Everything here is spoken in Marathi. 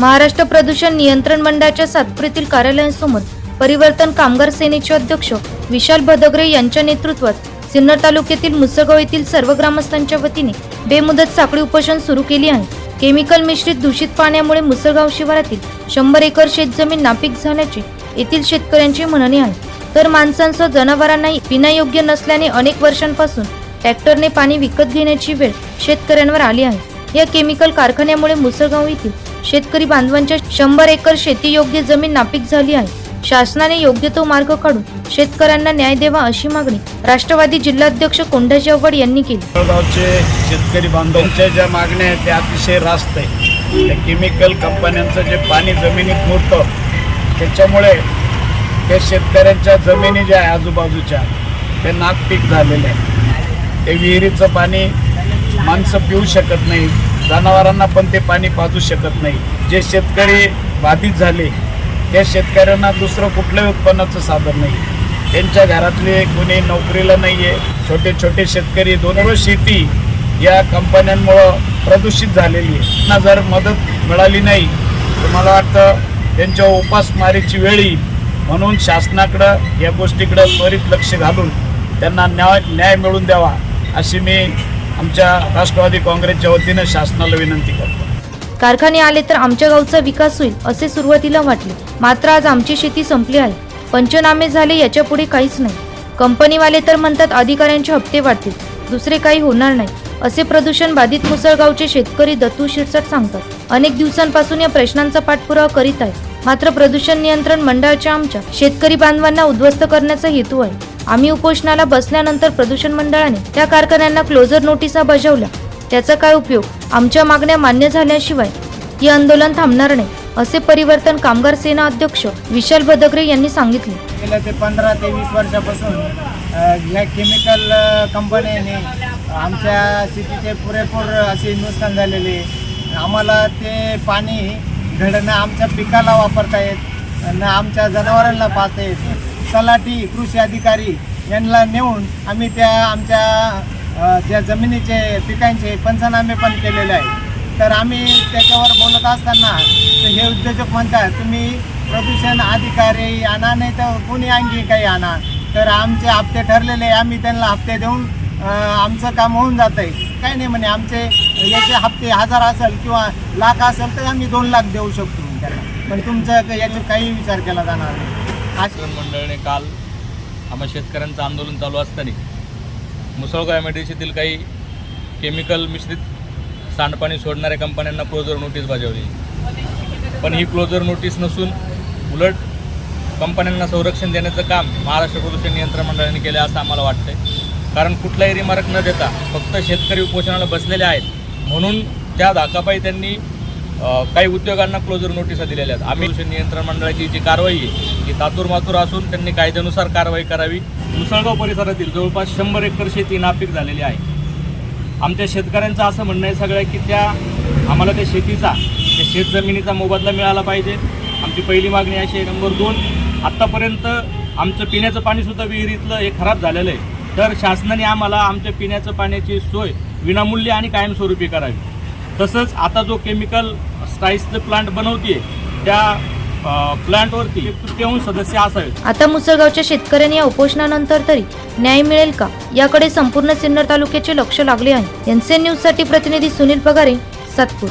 महाराष्ट्र प्रदूषण नियंत्रण मंडळाच्या सातपुरीतील कार्यालयांसमोर परिवर्तन कामगार सेनेचे अध्यक्ष विशाल भदगरे यांच्या नेतृत्वात सिन्नर तालुक्यातील मुसळगाव येथील सर्व ग्रामस्थांच्या वतीने बेमुदत साखळी उपोषण सुरू केली आहे. केमिकल मिश्रित दूषित पाण्यामुळे मुसळगाव शिवारातील शंभर एकर शेतजमीन नापीक झाल्याचे येथील शेतकऱ्यांचे म्हणणे आहे. तर माणसांसह जनावरांनाही पिण्यायोग्य नसल्याने अनेक वर्षांपासून ट्रॅक्टरने पाणी विकत घेण्याची वेळ शेतकऱ्यांवर आली आहे. या केमिकल कारखान्यामुळे मुसळगाव येथील शेतकरी बांधवांच्या शंभर एकर शेतीयोग्य जमीन नापीक झाली आहे. शासनाने योग्य तो मार्ग काढून शेतकऱ्यांना न्याय द्यावा अशी मागणी राष्ट्रवादी जिल्हाध्यक्ष कोंढाजी अव्वड यांनी केली. जळगावचे शेतकरी बांधवांच्या ज्या मागण्या आहेत त्या अतिशय रास्त आहे त्या केमिकल कंपन्यांचं जे पाणी जमिनीत मुरतं त्याच्यामुळे त्या शेतकऱ्यांच्या जमिनी ज्या आहे आजूबाजूच्या ते नागपीक झालेले आहे ते विहिरीचं पाणी माणसं पिऊ शकत नाही जनावरांना पण ते पाणी पाजू शकत नाही. जे शेतकरी बाधित झाले त्या शेतकऱ्यांना दुसरं कुठलंही उत्पन्नाचं साधन नाही. त्यांच्या घरातले कोणी नोकरीला नाही आहे छोटे छोटे शेतकरी दोन शेती या कंपन्यांमुळं प्रदूषित झालेली आहे. त्यांना जर मदत मिळाली नाही तर मला वाटतं त्यांच्या उपासमारीची वेळी म्हणून शासनाकडं या गोष्टीकडं त्वरित लक्ष घालून त्यांना न्याय न्याय मिळवून द्यावा अशी मी आमच्या राष्ट्रवादी काँग्रेसच्या वतीनं शासनाला विनंती करतो. कारखाने आले तर आमच्या गावचा विकास होईल असे सुरुवातीला वाटले. मात्र आज आमची शेती संपली आहे. पंचनामे झाले याच्यापुढे काहीच नाही. कंपनीवाले तर म्हणतात अधिकाऱ्यांचे हप्ते वाढतील. दुसरे काही होणार नाही. असे प्रदूषण बाधित मुसळगावचे शेतकरी दत्तू शिरसाट सांगतात. अनेक दिवसांपासून या प्रश्नांचा पाठपुरावा करीत आहे मात्र प्रदूषण नियंत्रण मंडळाच्या आमच्या शेतकरी बांधवांना उद्ध्वस्त करण्याचा हेतू आहे. आम्ही उपोषणाला बसल्यानंतर प्रदूषण मंडळाने त्या कारखान्यांना क्लोजर नोटिसा बजावल्या. त्याचा काय उपयोग? आमच्या मागण्या मान्य झाल्याशिवाय हे आंदोलन थांबणार नाही असे परिवर्तन कामगार सेना अध्यक्ष विशाल भदगरे यांनी सांगितले. गेल्या ते पंधरा ते वीस वर्षापासून या केमिकल कंपन्याने आमच्या शेतीचे पुरेपूर असे नुकसान झालेले. आम्हाला ते पाणी घडणं आमच्या पिकाला वापरता येत न आमच्या जनावरांना पाहता येत. तलाठी कृषी अधिकारी यांना नेऊन आम्ही त्या आमच्या ज्या त्या जमिनीचे पिकांचे पंचनामे पण केलेले आहे तर आम्ही त्याच्यावर बोलत असताना तर हे उद्योजक म्हणतात तुम्ही प्रदूषण अधिकारी आणा नाही तर कोणी आणखी काही आणा. तर आमचे हप्ते ठरलेले आम्ही त्यांना हप्ते देऊन आमचं काम होऊन जात आहे काही नाही म्हणे आमचे याचे हप्ते हजार असेल किंवा लाख असेल तर आम्ही दोन लाख देऊ शकतो त्यांना पण तुमचं याचा काही विचार केला जाणार नाही. अशी शेतकरी मंडळाने काल आम्हा शेतकऱ्यांचं आंदोलन चालू असताना मुसळगाव एम काही केमिकल मिश्रित सांडपाणी सोडणाऱ्या कंपन्यांना क्लोजर नोटीस बजावली. पण ही क्लोजर नोटीस नसून उलट कंपन्यांना संरक्षण देण्याचं काम महाराष्ट्र प्रदूषण नियंत्रण मंडळाने केलं असं आम्हाला वाटतंय. कारण कुठलाही रिमार्क न देता फक्त शेतकरी उपोषणाला बसलेले आहेत. म्हणून त्या धाकापाई त्यांनी काही उद्योगांना क्लोजर नोटिसा दिलेल्या आहेत. आम्ही नियंत्रण मंडळाची जी कारवाई आहे की तातूर मातूर असून त्यांनी कायद्यानुसार कारवाई करावी. मुसळगाव परिसरातील जवळपास शंभर एकर शेती नापीक झालेली आहे. आमच्या शेतकऱ्यांचं असं म्हणणं आहे सगळं की त्या आम्हाला त्या शेतीचा त्या शेतजमिनीचा मोबदला मिळाला पाहिजे. आमची पहिली मागणी अशी आहे नंबर दोन आत्तापर्यंत आमचं पिण्याचं पाणीसुद्धा विहिरीतलं हे खराब झालेलं आहे. तर शासनाने आम्हाला आमच्या पिण्याचं पाण्याची सोय विनामूल्य आणि कायमस्वरूपी करावी. तसंच आता जो केमिकल स्टाईसचं प्लांट बनवते त्या प्लांटवरती तृतीयांश सदस्य असावेत. आता मुसळगावच्या शेतकऱ्यांनी या उपोषणानंतर तरी न्याय मिळेल का? याकडे संपूर्ण सिन्नर तालुक्याचे लक्ष लागले आहे. एनसीएन न्यूजसाठी प्रतिनिधी सुनील पगारे सातपूर.